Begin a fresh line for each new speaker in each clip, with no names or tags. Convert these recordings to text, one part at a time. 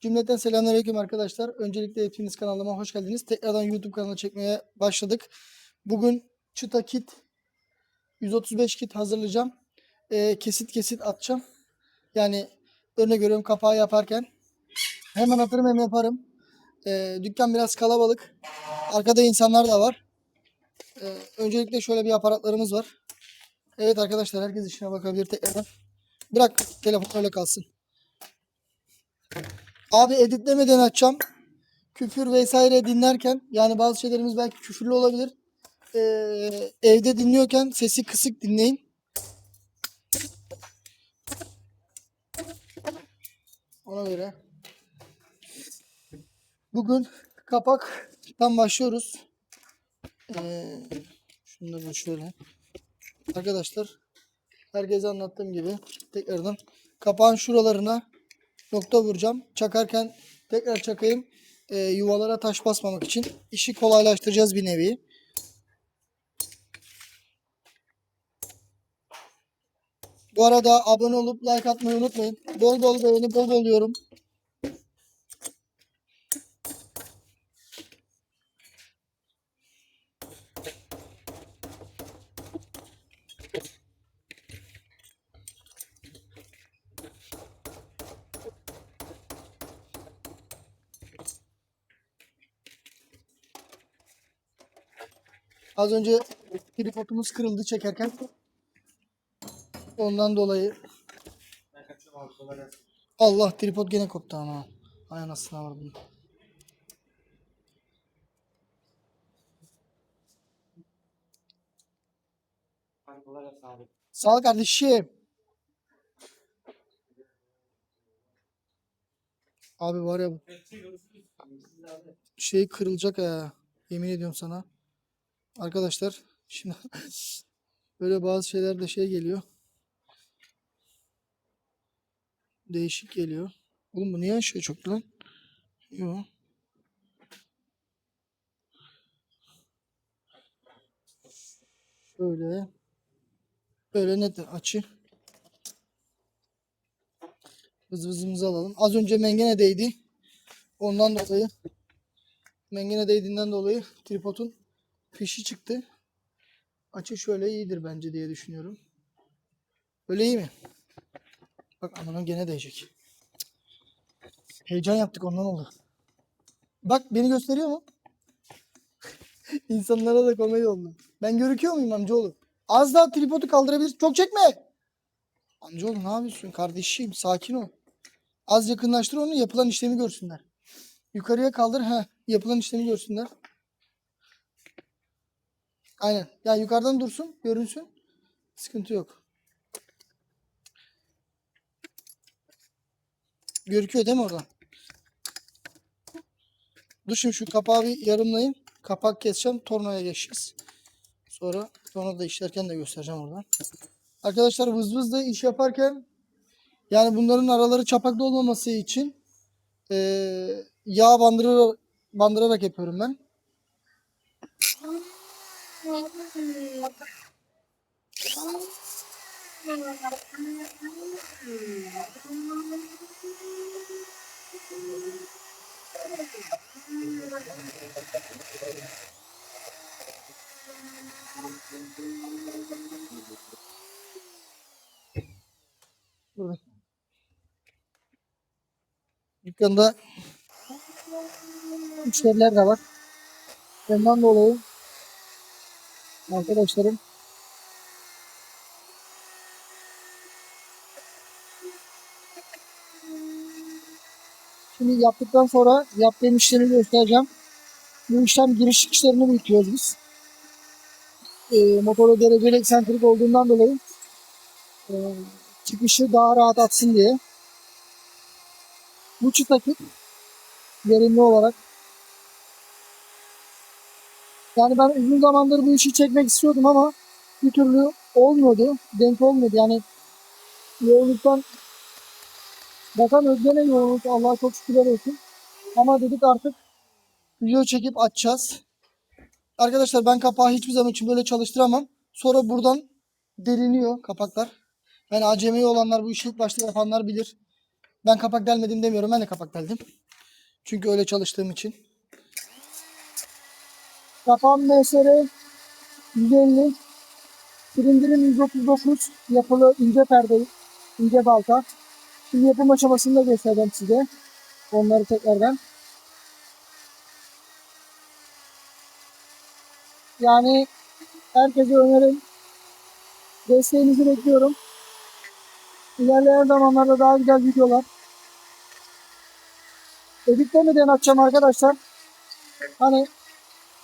Cümleten selamünaleyküm arkadaşlar. Öncelikle hepiniz kanalıma hoş geldiniz. Tekrardan YouTube kanalı çekmeye başladık. Bugün çıta kit 135 kit hazırlayacağım. Ee, kesit kesit atacağım. Yani örnek görüyorum kapağı yaparken hemen atarım hem yaparım. Ee, dükkan biraz kalabalık. Arkada insanlar da var. Ee, öncelikle şöyle bir aparatlarımız var. Evet arkadaşlar herkes işine bakabilir tekrardan. Bırak telefon öyle kalsın. Abi editlemeden açacağım. Küfür vesaire dinlerken yani bazı şeylerimiz belki küfürlü olabilir. Ee, evde dinliyorken sesi kısık dinleyin. Ona göre. Bugün kapaktan başlıyoruz. Ee, şunu da şöyle. Arkadaşlar herkese anlattığım gibi tekrardan kapağın şuralarına nokta vuracağım. Çakarken tekrar çakayım. Ee, yuvalara taş basmamak için. işi kolaylaştıracağız bir nevi. Bu arada abone olup like atmayı unutmayın. Bol bol beğeni bol bol yorum. Az önce tripodumuz kırıldı çekerken. Ondan dolayı Allah tripod gene koptu ama. Ay anasını bunu. Sağ ol kardeşim. Abi var ya şey kırılacak ha. Yemin ediyorum sana. Arkadaşlar şimdi böyle bazı şeyler de şey geliyor. Değişik geliyor. Oğlum bu niye aşağı çöktü lan? Yok. Şöyle. Böyle net açı. Vız vızımızı alalım. Az önce mengene değdi. Ondan dolayı mengene değdiğinden dolayı tripodun fişi çıktı. Açı şöyle iyidir bence diye düşünüyorum. Öyle iyi mi? Bak amanın gene değecek. Heyecan yaptık ondan oldu. Bak beni gösteriyor mu? İnsanlara da komedi oldu. Ben görüküyor muyum amcaoğlu? Az daha tripodu kaldırabilir. Çok çekme. Amcaoğlu ne yapıyorsun kardeşim? Sakin ol. Az yakınlaştır onu yapılan işlemi görsünler. Yukarıya kaldır. ha yapılan işlemi görsünler. Aynen. Yani yukarıdan dursun, görünsün. Sıkıntı yok. Görüküyor değil mi oradan? Dur şu kapağı bir yarımlayayım. Kapak keseceğim. Tornaya geçeceğiz. Sonra torna da işlerken de göstereceğim oradan. Arkadaşlar vız vız da iş yaparken yani bunların araları çapaklı olmaması için eee yağ bandırarak, bandırarak yapıyorum ben. Burada. Dükkanda müşteriler de var. Ondan dolayı arkadaşlarım Şimdi yaptıktan sonra yaptığım işlemi göstereceğim. Bu işlem giriş çıkışlarını büyütüyoruz biz. Ee, motoru dereceli eksentrik olduğundan dolayı e, çıkışı daha rahat atsın diye. Bu çıt akit verimli olarak yani ben uzun zamandır bu işi çekmek istiyordum ama bir türlü olmuyordu. Denk olmuyordu. Yani yoğunluktan bakan özgene yoğunluk Allah'a çok şükürler olsun. Ama dedik artık video çekip açacağız. Arkadaşlar ben kapağı hiçbir zaman için böyle çalıştıramam. Sonra buradan deliniyor kapaklar. Yani acemi olanlar bu işi ilk başta yapanlar bilir. Ben kapak delmedim demiyorum. Ben de kapak deldim. Çünkü öyle çalıştığım için. Kapan MSR 150. Silindirim 139 yapılı ince perde, ince balta. Şimdi yapım aşamasını da göstereceğim size. Onları tekrardan. Yani herkese önerim. Desteğinizi bekliyorum. İlerleyen zamanlarda daha güzel videolar. Editlemeden açacağım arkadaşlar. Hani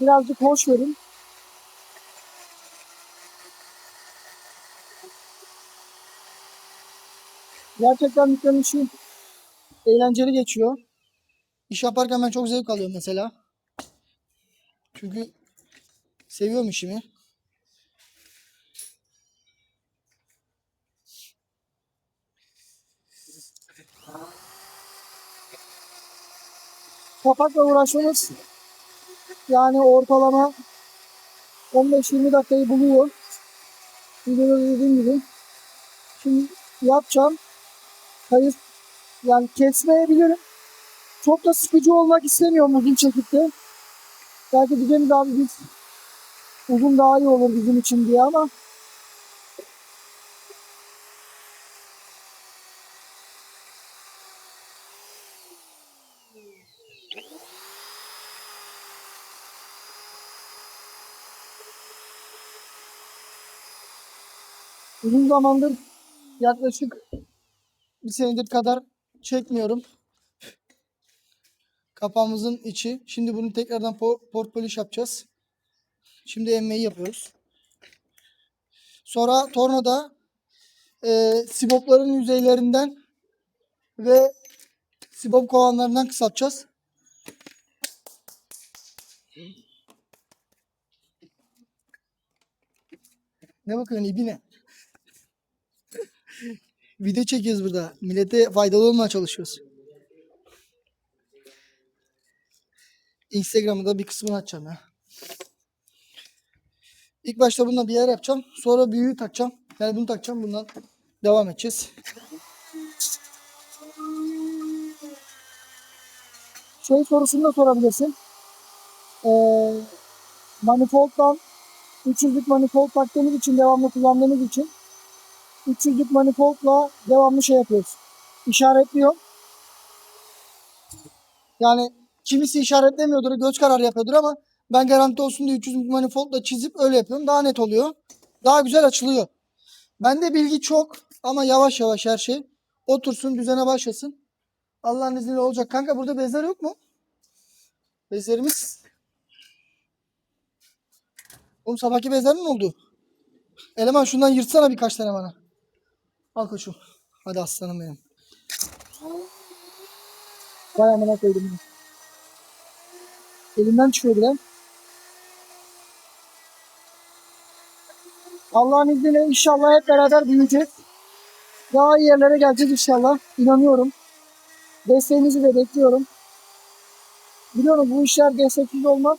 birazcık hoş verin. Gerçekten dükkanın işi eğlenceli geçiyor. İş yaparken ben çok zevk alıyorum mesela. Çünkü seviyorum işimi. Kapakla uğraşmamız yani ortalama 15-20 dakikayı buluyor. Videoda dediğim gibi. Şimdi yapacağım. Kayıt yani kesmeyebilirim. Çok da sıkıcı olmak istemiyorum uzun çekipte. Belki diyeceğimiz abi biz uzun daha iyi olur bizim için diye ama uzun zamandır yaklaşık bir senedir kadar çekmiyorum. Kapağımızın içi. Şimdi bunu tekrardan po- port polish yapacağız. Şimdi emmeyi yapıyoruz. Sonra tornada e, sibopların yüzeylerinden ve sibop kovanlarından kısaltacağız. Ne bakıyorsun ibine? Video çekiyoruz burada. Millete faydalı olmaya çalışıyoruz. Instagram'da bir kısmını açacağım ya. İlk başta bununla bir yer yapacağım. Sonra büyüğü takacağım. Yani bunu takacağım. Bundan devam edeceğiz. Şey sorusunu da sorabilirsin. Ee, manifolddan 300'lük manifold taktığımız için devamlı kullandığımız için 300'lük manifoldla devamlı şey yapıyoruz. İşaretliyor. Yani kimisi işaretlemiyordur, göz kararı yapıyordur ama ben garanti olsun diye 300'lük manifoldla çizip öyle yapıyorum. Daha net oluyor. Daha güzel açılıyor. Bende bilgi çok ama yavaş yavaş her şey. Otursun, düzene başlasın. Allah'ın izniyle olacak. Kanka burada bezler yok mu? Bezlerimiz. Oğlum sabahki bezler mi oldu? Eleman şundan yırtsana birkaç tane bana. Al koçum. Hadi aslanım benim. Vay amına koydum. Elimden çıkıyor bile. Allah'ın izniyle inşallah hep beraber büyüyeceğiz. Daha iyi yerlere geleceğiz inşallah. İnanıyorum. Desteğinizi de bekliyorum. Biliyorum bu işler desteksiz olmaz.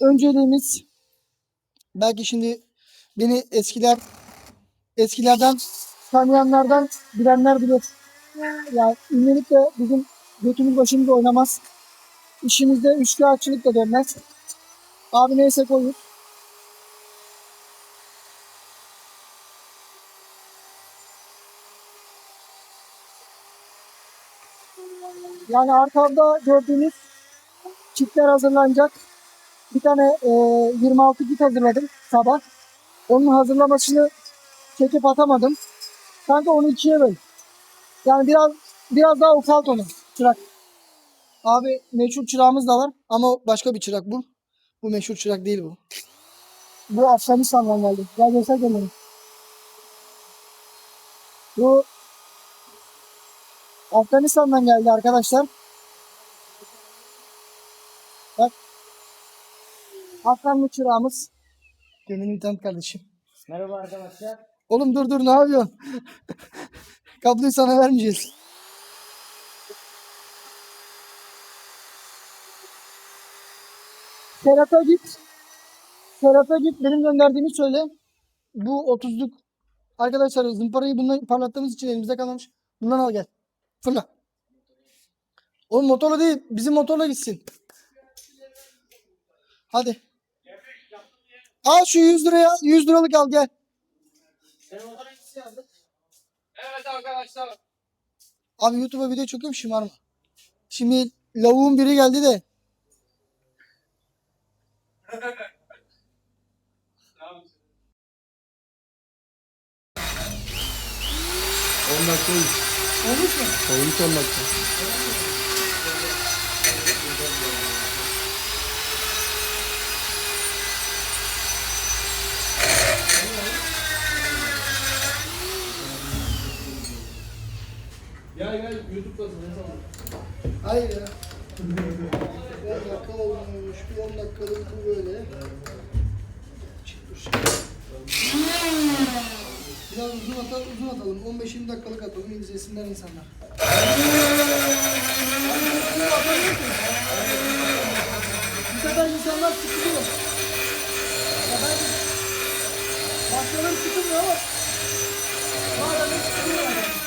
Önceliğimiz belki şimdi beni eskiler eskilerden tanıyanlardan bilenler bilir. Yani ünlülük de bizim götümüz başımızda oynamaz. İşimizde üçkağıtçılık da dönmez. Abi neyse koyuz. Yani arkamda gördüğünüz çiftler hazırlanacak. Bir tane e, 26 kit hazırladım sabah. Onun hazırlamasını çekip atamadım. Kanka onu ikiye böl. Yani biraz biraz daha ufalt onu çırak. Abi meşhur çırağımız da var ama başka bir çırak bu. Bu meşhur çırak değil bu. Bu Afganistan'dan geldi. Gel göster kendini. Bu Afganistan'dan geldi arkadaşlar. Bak. Afganlı çırağımız. Gönlünü tanıt kardeşim.
Merhaba arkadaşlar.
Oğlum dur dur ne yapıyorsun? Kabloyu sana vermeyeceğiz. Serhat'a git. Serhat'a git. Benim gönderdiğimi söyle. Bu 30'luk arkadaşlar zımparayı bununla parlattığımız için elimizde kalmış. Bundan al gel. Fırla. Oğlum motorla değil. Bizim motorla gitsin. Hadi. Al şu 100 liraya. 100 liralık al gel.
Evet arkadaşlar.
Abi YouTube'a video çekiyorum şımarma. Şimdi lavuğun biri geldi de.
10 dakika olmuş.
Mu?
Olmuş 10 dakika. Gel gel YouTube'dasın?
Hayır ya. 10 dakika olmuş. Bir 10 dakikalık bu böyle. Çık dur şimdi. Biraz uzun atalım, uzun atalım. 15-20 dakikalık atalım. izlesinler insanlar. Bu sefer insanlar sıkılıyor. Ya ben başkaları sıkılmıyor ama bazen de sıkılıyor. yani.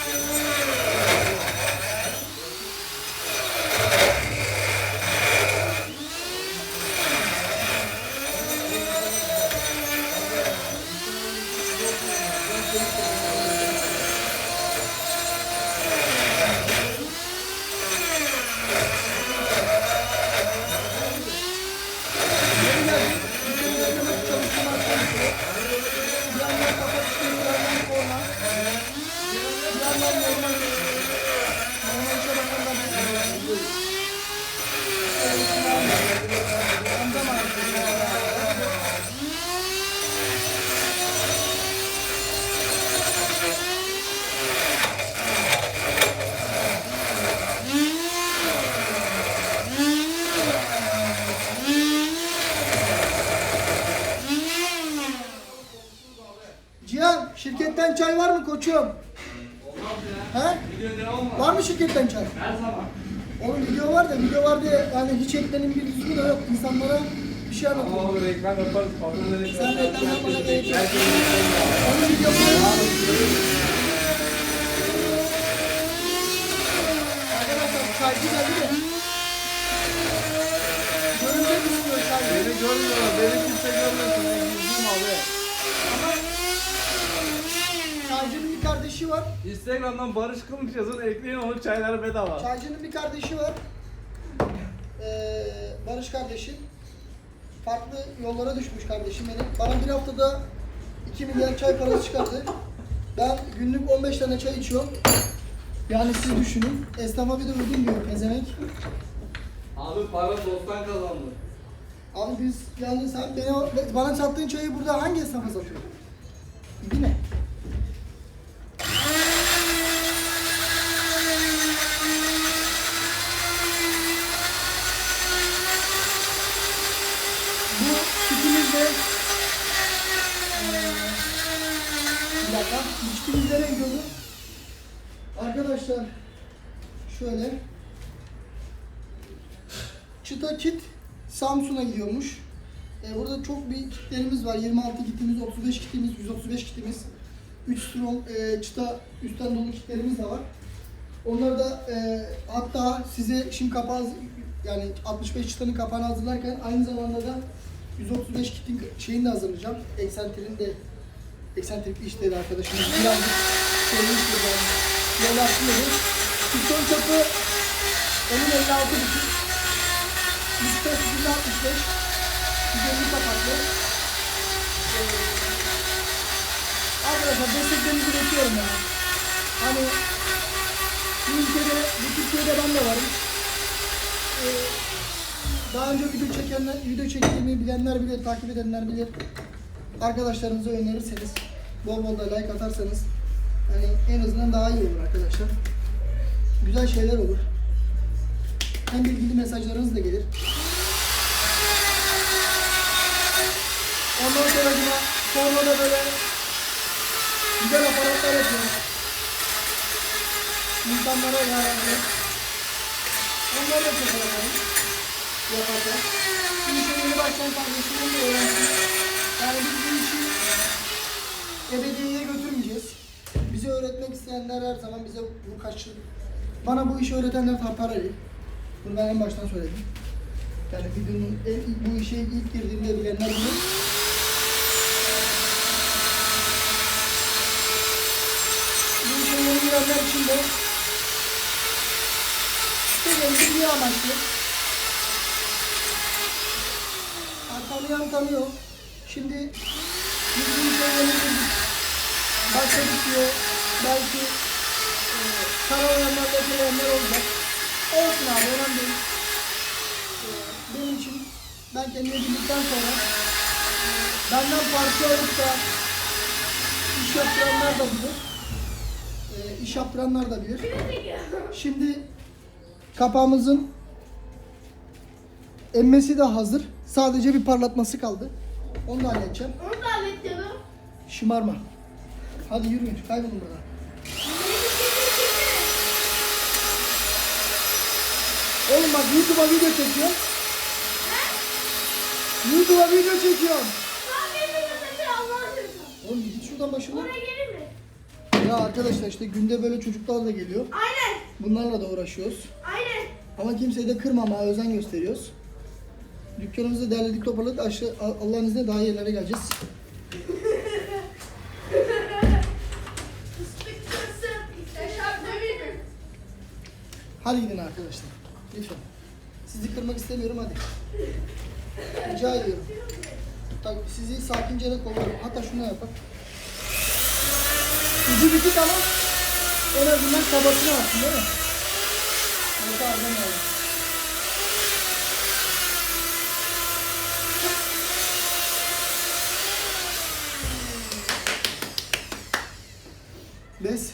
Cihan şirketten çay var mı koçum? He? Var mı şirketten çay?
Her zaman.
Oğlum video var da video var diye yani hiç eklenin bir düzgün de yok. İnsanlara bir şey anlatıyor.
Ama reklam yaparız. Patronlar reklam
Sen reklam yapmana gerek yok. Onun videosu Arkadaşlar çaycı geldi de. Görünmek istiyor çaycı.
Beni görmüyorlar. Beni kimse görmesin. Ben gizliyim abi.
Çaycının bir kardeşi var.
Instagram'dan Barış Kılınç yazın. Ekleyin onu çayları bedava.
Çaycının bir kardeşi var. Ee, Barış kardeşim. Farklı yollara düşmüş kardeşim benim. Bana bir haftada 2 milyar çay parası çıkardı. Ben günlük 15 tane çay içiyorum. Yani siz düşünün. Esnafa bir de ödün diyor pezevenk.
Abi para dosttan kazandı.
Abi biz yani sen beni, bana sattığın çayı burada hangi esnafa satıyor? Değil mi? Bu sütümüzde eee, bir dakika, içkimiz nereye gidiyordu? Arkadaşlar şöyle Çıta kit Samsun'a gidiyormuş. Ee, burada çok bir kitlerimiz var. 26 kitimiz, 35 kitimiz, 135 kitimiz. 3 strong e, çıta üstten dolu kitlerimiz de var. Onları da e, hatta size şimdi kapağı yani 65 çıtanın kapağını hazırlarken aynı zamanda da 135 kitin şeyini de hazırlayacağım. Eksentrini de eksentrikli işleri arkadaşımız birazcık şeyini işleyeceğim. Yol açmıyoruz. Piston çapı onun 56 buçuk. Bisiklet 165. 150 kapaklı. Arkadaşlar desteklerinizi bekliyorum yani. Hani bu ülkede, bu Türkiye'de ben de varım. Ee, daha önce video çekenler, video çektiğimi bilenler bilir, takip edenler bilir. Arkadaşlarınıza önerirseniz, bol bol da like atarsanız yani en azından daha iyi olur arkadaşlar. Güzel şeyler olur. Hem bilgili mesajlarınız da gelir. Ondan sonra yine sonra da böyle güzel aparatlar yapıyoruz. İnsanlara yararlı. Onları çok yapalım. Yaparken. Bu işe yeni başlayan kardeşlerim de öğrensin. Yani biz bu işi ebediyeye götürmeyeceğiz. Bize öğretmek isteyenler her zaman bize bu kaçı bana bu işi öğretenler Tartareli. Bunu ben en baştan söyledim. Yani videonun en- bu işe ilk girdiğimde bilenler bilir. Bu işe yeni girenler için de bir amaçlı. Tanıyan tanıyor. Şimdi biz bu işe yeni girdik. Başladık diye belki e, karalayanlar da kalayanlar olacak. Olsun abi önemli değil. E, benim için ben kendime bildikten sonra benden parça alıp da iş yaptıranlar da bilir. E, iş yaptıranlar da bilir. Şimdi kapağımızın emmesi de hazır. Sadece bir parlatması kaldı. Onu da halledeceğim.
Onu da hallediyorum.
Şımarma. Hadi yürüyün. Kaybolun buradan. Oğlum bak YouTube'a video çekiyorum. YouTube'a video çekiyorum. Oğlum git şuradan başımdan.
Oraya gelir mi?
Ya arkadaşlar işte günde böyle çocuklar da geliyor.
Aynen.
Bunlarla da uğraşıyoruz.
Aynen.
Ama kimseyi de kırmamaya özen gösteriyoruz. Dükkanımızı derledik toparladık. Aşağı, Allah'ın izniyle daha iyi yerlere geleceğiz. Hadi gidin arkadaşlar. Lütfen. Sizi kırmak istemiyorum hadi. Rica ediyorum. Tabii sizi sakince de kollarım. Hatta şunu yapalım. Ucu bitik ama en azından kabasını alsın değil mi? Yoksa ağzına alın. Bez.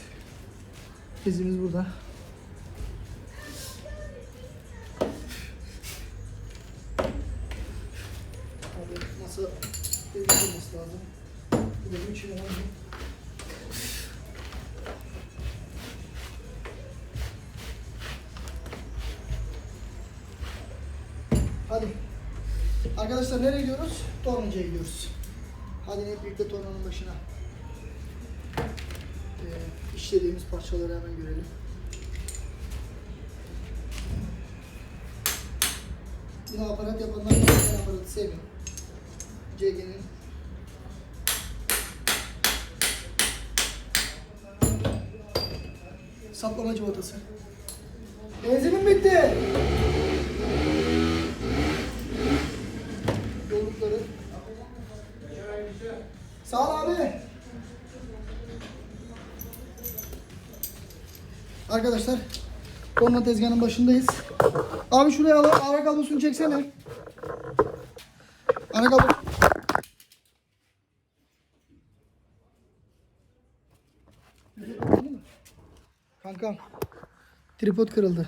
Bezimiz burada. Hadi. Arkadaşlar nereye gidiyoruz? Tornacıya gidiyoruz. Hadi hep birlikte tornanın başına. Ee, işlediğimiz parçaları hemen görelim. Yine aparat yapanlar aparatı sevmiyorum. CG'nin saplama cıvatası. Benzinim bitti. Yollukları. Sağ ol abi. Arkadaşlar, torna tezgahının başındayız. Abi şuraya al, ara kablosunu çeksene. Ara kablo. Kankam, tripod kırıldı.